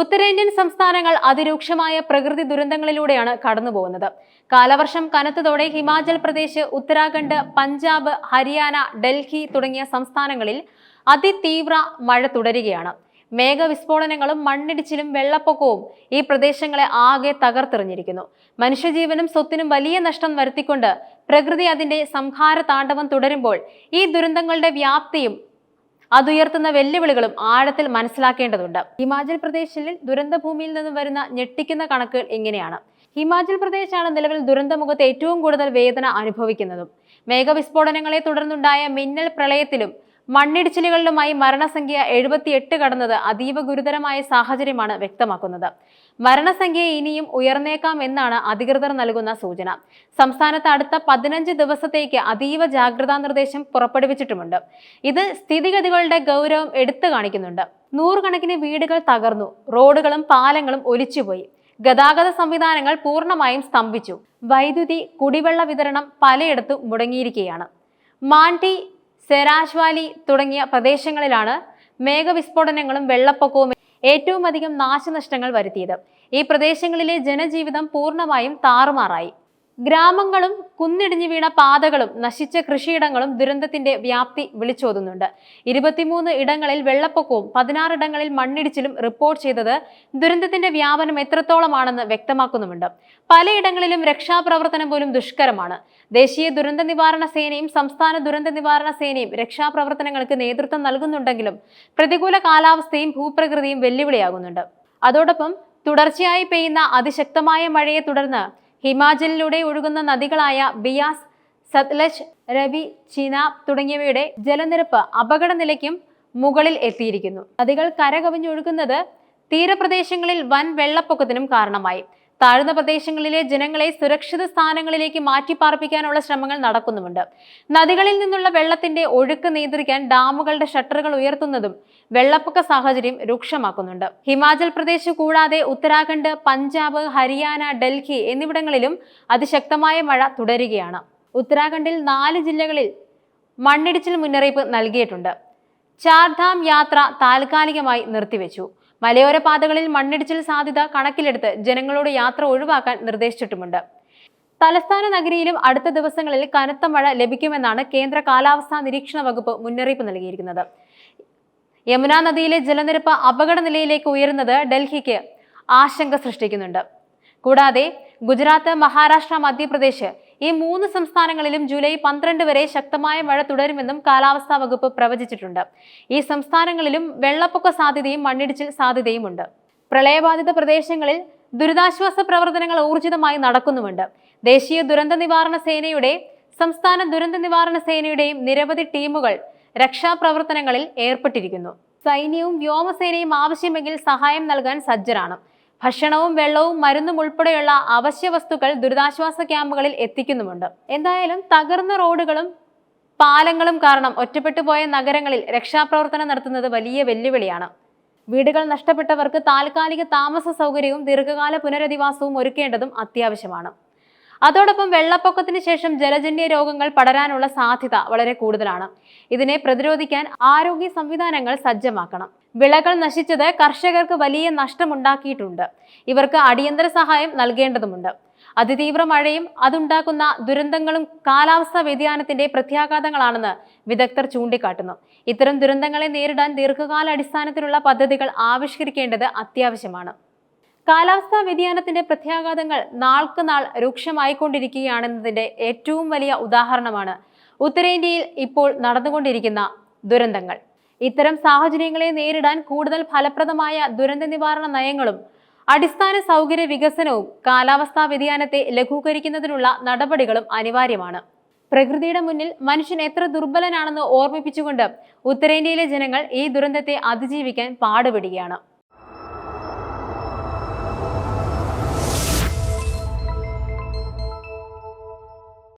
ഉത്തരേന്ത്യൻ സംസ്ഥാനങ്ങൾ അതിരൂക്ഷമായ പ്രകൃതി ദുരന്തങ്ങളിലൂടെയാണ് കടന്നുപോകുന്നത്. കാലവർഷം കനത്തതോടെ ഹിമാചൽ പ്രദേശ് ഉത്തരാഖണ്ഡ് പഞ്ചാബ് ഹരിയാന ഡൽഹി തുടങ്ങിയ സംസ്ഥാനങ്ങളിൽ അതിതീവ്ര മഴ തുടരുകയാണ്. മേഘവിസ്ഫോടനങ്ങളും മണ്ണിടിച്ചിലും വെള്ളപ്പൊക്കവും ഈ പ്രദേശങ്ങളെ ആകെ തകർത്തെറിഞ്ഞിരിക്കുന്നു. മനുഷ്യജീവനും സ്വത്തിനും വലിയ നഷ്ടം വരുത്തിക്കൊണ്ട് പ്രകൃതി അതിന്റെ സംഹാര താണ്ഡവം തുടരുമ്പോൾ ഈ ദുരന്തങ്ങളുടെ വ്യാപ്തിയും അതുയർത്തുന്ന വെല്ലുവിളികളും ആഴത്തിൽ മനസ്സിലാക്കേണ്ടതുണ്ട്. ഹിമാചൽ പ്രദേശിൽ ദുരന്ത ഭൂമിയിൽ നിന്നും വരുന്ന ഞെട്ടിക്കുന്ന കണക്കുകൾ ഇങ്ങനെയാണ്. ഹിമാചൽ പ്രദേശാണ് നിലവിൽ ദുരന്തമുഖത്ത് ഏറ്റവും കൂടുതൽ വേദന അനുഭവിക്കുന്നതും. മേഘവിസ്ഫോടനങ്ങളെ തുടർന്നുണ്ടായ മിന്നൽ പ്രളയത്തിലും മണ്ണിടിച്ചിലുകളിലുമായി മരണസംഖ്യ എഴുപത്തിയെട്ട് കടന്നത് അതീവ ഗുരുതരമായ സാഹചര്യമാണ് വ്യക്തമാക്കുന്നത്. മരണസംഖ്യ ഇനിയും ഉയർന്നേക്കാം എന്നാണ് അധികൃതർ നൽകുന്ന സൂചന. സംസ്ഥാനത്ത് അടുത്ത പതിനഞ്ച് ദിവസത്തേക്ക് അതീവ ജാഗ്രതാ നിർദ്ദേശം പുറപ്പെടുവിച്ചിട്ടുമുണ്ട്. ഇത് സ്ഥിതിഗതികളുടെ ഗൗരവം എടുത്തു കാണിക്കുന്നുണ്ട്. നൂറുകണക്കിന് വീടുകൾ തകർന്നു. റോഡുകളും പാലങ്ങളും ഒലിച്ചുപോയി. ഗതാഗത സംവിധാനങ്ങൾ പൂർണമായും സ്തംഭിച്ചു. വൈദ്യുതി കുടിവെള്ള വിതരണം പലയിടത്തും മുടങ്ങിയിരിക്കുകയാണ്. മാണ്ടി സെരാജ്വാലി തുടങ്ങിയ പ്രദേശങ്ങളിലാണ് മേഘവിസ്ഫോടനങ്ങളും വെള്ളപ്പൊക്കവും ഏറ്റവും അധികം നാശനഷ്ടങ്ങൾ വരുത്തിയത്. ഈ പ്രദേശങ്ങളിലെ ജനജീവിതം പൂർണമായും താറുമാറായി. ഗ്രാമങ്ങളും കുന്നിടിഞ്ഞു വീണ പാതകളും നശിച്ച കൃഷിയിടങ്ങളും ദുരന്തത്തിന്റെ വ്യാപ്തി വിളിച്ചോതുന്നുണ്ട്. ഇരുപത്തിമൂന്ന് ഇടങ്ങളിൽ വെള്ളപ്പൊക്കവും പതിനാറിടങ്ങളിൽ മണ്ണിടിച്ചിലും റിപ്പോർട്ട് ചെയ്തത് ദുരന്തത്തിന്റെ വ്യാപനം എത്രത്തോളമാണെന്ന് വ്യക്തമാക്കുന്നുമുണ്ട്. പലയിടങ്ങളിലും രക്ഷാപ്രവർത്തനം പോലും ദുഷ്കരമാണ്. ദേശീയ ദുരന്ത നിവാരണ സേനയും സംസ്ഥാന ദുരന്ത നിവാരണ സേനയും രക്ഷാപ്രവർത്തനങ്ങൾക്ക് നേതൃത്വം നൽകുന്നുണ്ടെങ്കിലും പ്രതികൂല കാലാവസ്ഥയും ഭൂപ്രകൃതിയും വെല്ലുവിളിയാകുന്നുണ്ട്. അതോടൊപ്പം തുടർച്ചയായി പെയ്യുന്ന അതിശക്തമായ മഴയെ തുടർന്ന് ഹിമാചലിലൂടെ ഒഴുകുന്ന നദികളായ ബിയാസ് സത്ലജ് രവി ചിനാബ് തുടങ്ങിയവയുടെ ജലനിരപ്പ് അപകട നിലയ്ക്കും മുകളിൽ എത്തിയിരിക്കുന്നു. നദികൾ കരകവിഞ്ഞൊഴുകുന്നത് തീരപ്രദേശങ്ങളിൽ വൻ വെള്ളപ്പൊക്കത്തിനും കാരണമായി. താഴ്ന്ന പ്രദേശങ്ങളിലെ ജനങ്ങളെ സുരക്ഷിത സ്ഥാനങ്ങളിലേക്ക് മാറ്റിപ്പാർപ്പിക്കാനുള്ള ശ്രമങ്ങൾ നടക്കുന്നുമുണ്ട്. നദികളിൽ നിന്നുള്ള വെള്ളത്തിന്റെ ഒഴുക്ക് നിയന്ത്രിക്കാൻ ഡാമുകളുടെ ഷട്ടറുകൾ ഉയർത്തുന്നതും വെള്ളപ്പൊക്ക സാഹചര്യം രൂക്ഷമാക്കുന്നുണ്ട്. ഹിമാചൽ പ്രദേശ് കൂടാതെ ഉത്തരാഖണ്ഡ് പഞ്ചാബ് ഹരിയാന ഡൽഹി എന്നിവിടങ്ങളിലും അതിശക്തമായ മഴ തുടരുകയാണ്. ഉത്തരാഖണ്ഡിൽ നാല് ജില്ലകളിൽ മണ്ണിടിച്ചിൽ മുന്നറിയിപ്പ് നൽകിയിട്ടുണ്ട്. ചാർധാം യാത്ര താൽക്കാലികമായി നിർത്തിവെച്ചു. മലയോര പാതകളിൽ മണ്ണിടിച്ചിൽ സാധ്യത കണക്കിലെടുത്ത് ജനങ്ങളോട് യാത്ര ഒഴിവാക്കാൻ നിർദ്ദേശിച്ചിട്ടുമുണ്ട്. തലസ്ഥാന നഗരിയിലും അടുത്ത ദിവസങ്ങളിൽ കനത്ത മഴ ലഭിക്കുമെന്നാണ് കേന്ദ്ര കാലാവസ്ഥാ നിരീക്ഷണ വകുപ്പ് മുന്നറിയിപ്പ് നൽകിയിരിക്കുന്നത്. യമുന നദിയിലെ ജലനിരപ്പ് അപകട നിലയിലേക്ക് ഉയരുന്നത് ഡൽഹിക്ക് ആശങ്ക സൃഷ്ടിക്കുന്നുണ്ട്. കൂടാതെ ഗുജറാത്ത് മഹാരാഷ്ട്ര മധ്യപ്രദേശ് ഈ മൂന്ന് സംസ്ഥാനങ്ങളിലും ജൂലൈ പന്ത്രണ്ട് വരെ ശക്തമായ മഴ തുടരുമെന്നും കാലാവസ്ഥാ വകുപ്പ് പ്രവചിച്ചിട്ടുണ്ട്. ഈ സംസ്ഥാനങ്ങളിലും വെള്ളപ്പൊക്ക സാധ്യതയും മണ്ണിടിച്ചിൽ സാധ്യതയുമുണ്ട്. പ്രളയബാധിത പ്രദേശങ്ങളിൽ ദുരിതാശ്വാസ പ്രവർത്തനങ്ങൾ ഊർജിതമായി നടക്കുന്നുമുണ്ട്. ദേശീയ ദുരന്ത നിവാരണ സേനയുടെ സംസ്ഥാന ദുരന്ത നിവാരണ സേനയുടെയും നിരവധി ടീമുകൾ രക്ഷാപ്രവർത്തനങ്ങളിൽ ഏർപ്പെട്ടിരിക്കുന്നു. സൈന്യവും വ്യോമസേനയും ആവശ്യമെങ്കിൽ സഹായം നൽകാൻ സജ്ജരാണ്. ഭക്ഷണവും വെള്ളവും മരുന്നും ഉൾപ്പെടെയുള്ള അവശ്യ വസ്തുക്കൾ ദുരിതാശ്വാസ ക്യാമ്പുകളിൽ എത്തിക്കുന്നുമുണ്ട്. എന്തായാലും തകർന്ന റോഡുകളും പാലങ്ങളും കാരണം ഒറ്റപ്പെട്ടു പോയ നഗരങ്ങളിൽ രക്ഷാപ്രവർത്തനം നടത്തുന്നത് വലിയ വെല്ലുവിളിയാണ്. വീടുകൾ നഷ്ടപ്പെട്ടവർക്ക് താൽക്കാലിക താമസ സൗകര്യവും ദീർഘകാല പുനരധിവാസവും ഒരുക്കേണ്ടതും അത്യാവശ്യമാണ്. അതോടൊപ്പം വെള്ളപ്പൊക്കത്തിന് ശേഷം ജലജന്യ രോഗങ്ങൾ പടരാനുള്ള സാധ്യത വളരെ കൂടുതലാണ്. ഇതിനെ പ്രതിരോധിക്കാൻ ആരോഗ്യ സംവിധാനങ്ങൾ സജ്ജമാക്കണം. വിളകൾ നശിച്ചത് കർഷകർക്ക് വലിയ നഷ്ടമുണ്ടാക്കിയിട്ടുണ്ട്. ഇവർക്ക് അടിയന്തര സഹായം നൽകേണ്ടതുണ്ട് അതിതീവ്ര മഴയും അതുണ്ടാക്കുന്ന ദുരന്തങ്ങളും കാലാവസ്ഥാ വ്യതിയാനത്തിന്റെ പ്രത്യാഘാതങ്ങളാണെന്ന് വിദഗ്ധർ ചൂണ്ടിക്കാട്ടുന്നു. ഇത്തരം ദുരന്തങ്ങളെ നേരിടാൻ ദീർഘകാല അടിസ്ഥാനത്തിലുള്ള പദ്ധതികൾ ആവിഷ്കരിക്കേണ്ടത് അത്യാവശ്യമാണ്. കാലാവസ്ഥാ വ്യതിയാനത്തിന്റെ പ്രത്യാഘാതങ്ങൾ നാൾക്ക് നാൾ രൂക്ഷമായിക്കൊണ്ടിരിക്കുകയാണെന്നതിന്റെ ഏറ്റവും വലിയ ഉദാഹരണമാണ് ഉത്തരേന്ത്യയിൽ ഇപ്പോൾ നടന്നുകൊണ്ടിരിക്കുന്ന ദുരന്തങ്ങൾ. ഇത്തരം സാഹചര്യങ്ങളെ നേരിടാൻ കൂടുതൽ ഫലപ്രദമായ ദുരന്ത നിവാരണ നയങ്ങളും അടിസ്ഥാന സൗകര്യ വികസനവും കാലാവസ്ഥാ വ്യതിയാനത്തെ ലഘൂകരിക്കുന്നതിനുള്ള നടപടികളും അനിവാര്യമാണ്. പ്രകൃതിയുടെ മുന്നിൽ മനുഷ്യൻ എത്ര ദുർബലനാണെന്ന് ഓർമ്മിപ്പിച്ചുകൊണ്ട് ഉത്തരേന്ത്യയിലെ ജനങ്ങൾ ഈ ദുരന്തത്തെ അതിജീവിക്കാൻ പാടുപെടുകയാണ്.